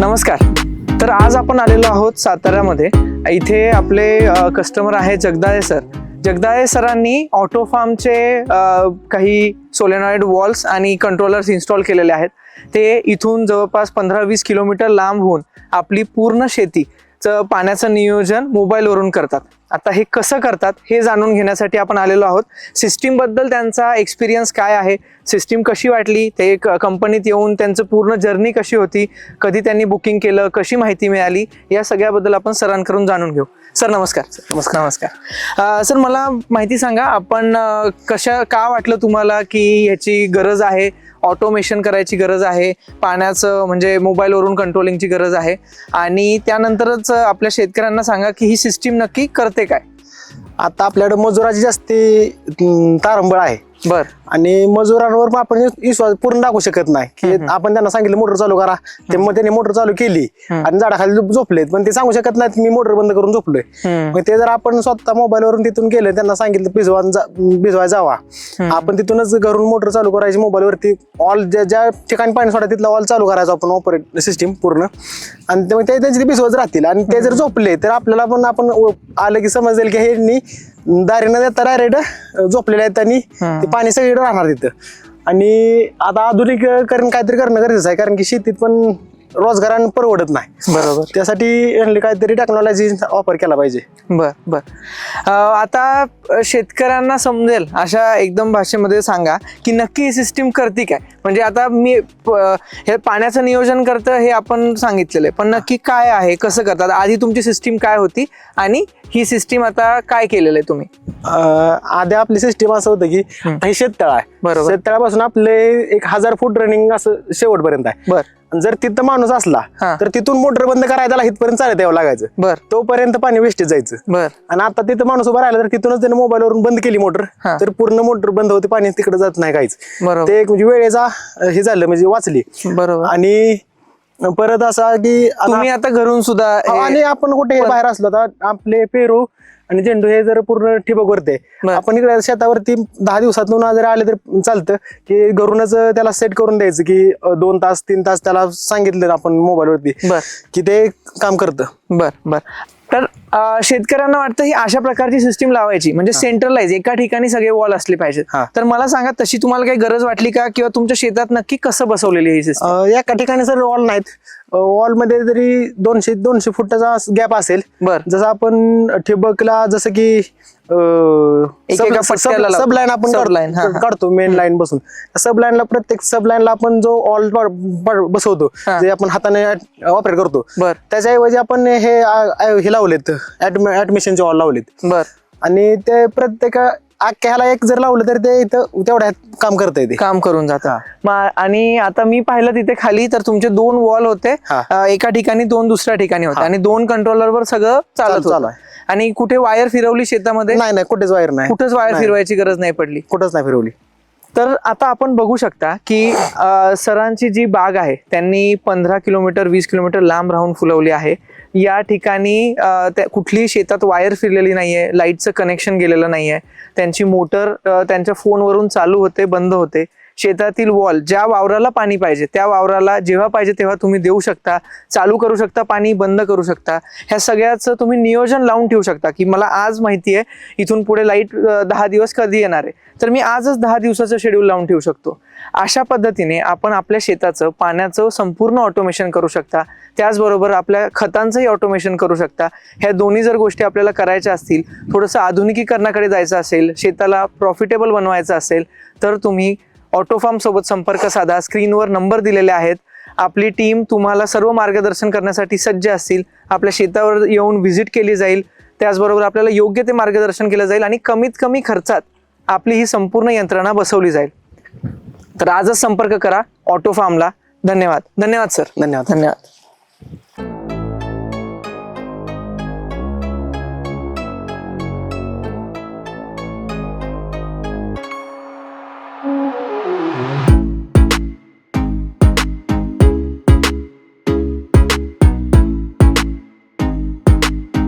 नमस्कार. तर आज आपण आलेलो आहोत साताऱ्यामध्ये. इथे आपले कस्टमर आहे जगदाळे सर. जगदाळे सरांनी ऑटो फार्मचे काही सोलेनॉइड वॉल्स आणि कंट्रोलर्स इन्स्टॉल केलेले आहेत. ते इथून जवळपास पंधरा वीस किलोमीटर लांब होऊन आपली पूर्ण शेतीचं पाण्याचं नियोजन मोबाईलवरून करतात. आता हे कसं करतात हे जाणून घेण्यासाठी आपण आलेलो आहोत. सिस्टीमबद्दल त्यांचा एक्सपिरियन्स काय आहे? सिस्टीम कशी वाटली? ते कंपनीत येऊन त्यांचं पूर्ण जर्नी कशी होती? कधी त्यांनी बुकिंग केलं? कशी माहिती मिळाली? या सगळ्याबद्दल आपण सरांकडून जाणून घेऊ. सर नमस्कार. नमस्कार. नमस्कार. सर मला माहिती सांगा आपण कशा का वाटलं तुम्हाला की ह्याची गरज आहे? ऑटोमेशन करायची गरज आहे पाण्याचं म्हणजे मोबाईलवरून कंट्रोलिंगची गरज आहे. आणि त्यानंतरच आपल्या शेतकऱ्यांना सांगा की ही सिस्टीम नक्की करते काय? आता आपल्याकडे मजुराची जास्ती तारंबळ आहे. बर. आणि मजुरांवर पण आपण विश्वास पूर्ण दाखवू शकत नाही. की आपण त्यांना सांगितलं मोटर चालू करा. ते मग त्यांनी मोटर चालू केली आणि झाडाखाली झोपलेत. पण ते सांगू शकत नाहीत मी मोटर बंद करून झोपलोय. मग ते जर आपण स्वतः मोबाईलवरून तिथून गेलं त्यांना सांगितलं भिजवा भिजवाय जावा. आपण तिथूनच घरून मोटर चालू करायची मोबाईलवरती ऑल ज्या ज्या ठिकाणी पाणी सोडा तिथला ऑल चालू करायचा आपण ऑपरेट सिस्टीम पूर्ण. आणि ते त्यांचे भिजवत राहतील. आणि ते जर झोपले तर आपल्याला पण आपण आलं की समजेल की हे दारी न देता डायरेक्ट झोपलेले आहेत आणि ते पाणी सगळीकडे राहणार तिथं. आणि आता आधुनिकीकरण काहीतरी करणं गरजेचं आहे कारण की शेतीत पण रोजगारानं परवडत नाही. बरोबर. त्यासाठी यांनी काहीतरी टेक्नॉलॉजी वापर केला पाहिजे. बर बर. आता शेतकऱ्यांना समजेल अशा एकदम भाषेमध्ये सांगा की नक्की ही सिस्टीम करते काय? म्हणजे आता मी हे पाण्याचं नियोजन करतं हे आपण सांगितलेलं आहे. पण नक्की काय आहे कसं करतात? आधी तुमची सिस्टीम काय होती आणि ही सिस्टीम आता काय केलेलं आहे तुम्ही? आधी आपली सिस्टीम असं होतं की हे शेततळ आहे. बरोबर. शेततळापासून आपले एक हजार फूट रनिंग असं शेवटपर्यंत आहे. बर. आणि जर तिथं माणूस असला हा. तर तिथून मोटर बंद करायला त्याला इथपर्यंत चालत यावं लागायचं. बर. तोपर्यंत पाणी वेस्टेज जायचं. बर. आणि आता तिथं माणूस उभा राहिला तर तिथूनच त्याने मोबाईलवरून बंद केली मोटर हा. तर पूर्ण मोटर बंद होते पाणी तिकडे जात नाही काहीच. बरोबर. ते एक म्हणजे वेळेचा अं, हे झालं म्हणजे वाचली. बरोबर. आणि परत असा की आता- तुम्ही आता घरून सुद्धा आणि आपण कुठे बाहेर असलो तर आपले पेरू आणि झेंडू हे जर पूर्ण ठिबक वरते. आपण इकडे शेतावरती दहा दिवसातून जर आले तर चालतं की घरूनच त्याला सेट करून द्यायचं की दोन तास तीन तास त्याला सांगितलं आपण मोबाईलवरती बर की ते काम करतं. बर बर. तर शेतकऱ्यांना वाटतं ही अशा प्रकारची सिस्टीम लावायची. म्हणजे सेंट्रलाइज एका ठिकाणी सगळे वॉल असले पाहिजेत. तर मला सांगा तशी तुम्हाला काही गरज वाटली का? किंवा तुमच्या शेतात नक्की कसं बसवलेली ही सिस्टीम एका ठिकाणी सर वॉल नाहीत वॉलमध्ये तरी दोनशे दोनशे फुटाचा गॅप असेल बर. जसं आपण ठिबकला जसं की एकेका पट्ट्याला लावतो. सब लाईन आपण हा, हा. काढतो मेन लाईन बसून. सब लाईनला प्रत्येक सब लाईनला आपण जो ऑल बसवतो हा. जे आपण हाताने ऑपरेट करतो. बर. त्याच्याऐवजी आपण हे आ- आ- हे लावलेत. ऍडमिशनचे ऑल लावलेत. बर. आणि ते प्रत्येक अख्ख्या ह्याला एक जर लावलं तर ते इथं तेवढ्यात काम करता येते काम करून जातात आणि आता मी पाहिलं तिथे खाली तर तुमचे दोन वॉल होते. हा. अं, एका ठिकाणी दोन दुसऱ्या ठिकाणी होते. आणि दोन कंट्रोलरवर सगळं चालत चालू होतं. आहे. आणि कुठे वायर फिरवली शेतामध्ये? नाही नाही कुठेच वायर नाही. कुठंच वायर फिरवायची गरज नाही पडली. कुठंच नाही फिरवली. तर आता आपण बघू शकता की सरांची जी बाग आहे त्यांनी पंधरा किलोमीटर वीस किलोमीटर लांब राहून फुलवली आहे. या ठिकाणी कुठलीही शेतात वायर फिरलेली नाहीये लाईटचं कनेक्शन गेलेलं नाहीये. त्यांची मोटर त्यांच्या फोनवरून चालू होते बंद होते. शेतातील वॉल ज्या वावराला पाणी पाहिजे त्या वावराला जेव्हा पाहिजे तेव्हा तुम्ही देऊ शकता चालू करू शकता पाणी बंद करू शकता. ह्या सगळ्याचं तुम्ही नियोजन लावून ठेवू शकता की मला आज माहिती आहे इथून पुढे लाइट दहा दिवस कधी येणार आहे. तर मी आजच दहा दिवसाचं शेड्यूल लावून ठेवू शकतो. अशा पद्धतीने आपण आपल्या शेताचं पाण्याचं संपूर्ण ऑटोमेशन करू शकता. त्याचबरोबर आपल्या खतांचंही ऑटोमेशन करू शकता. ह्या दोन्ही जर गोष्टी आपल्याला करायच्या असतील थोडंसं आधुनिकीकरणाकडे जायचं असेल शेताला प्रॉफिटेबल बनवायचं असेल तर तुम्ही ऑटोफार्मसोबत संपर्क साधा. स्क्रीनवर नंबर दिलेले आहेत. आपली टीम तुम्हाला सर्व मार्गदर्शन करण्यासाठी सज्ज असतील. आपल्या शेतावर येऊन व्हिजिट केली जाईल. त्याचबरोबर आपल्याला योग्य ते मार्गदर्शन केलं जाईल आणि कमीत कमी खर्चात आपली ही संपूर्ण यंत्रणा बसवली जाईल. तर आजच संपर्क करा ऑटो फार्मला धन्यवाद. धन्यवाद सर. धन्यवाद. धन्यवाद.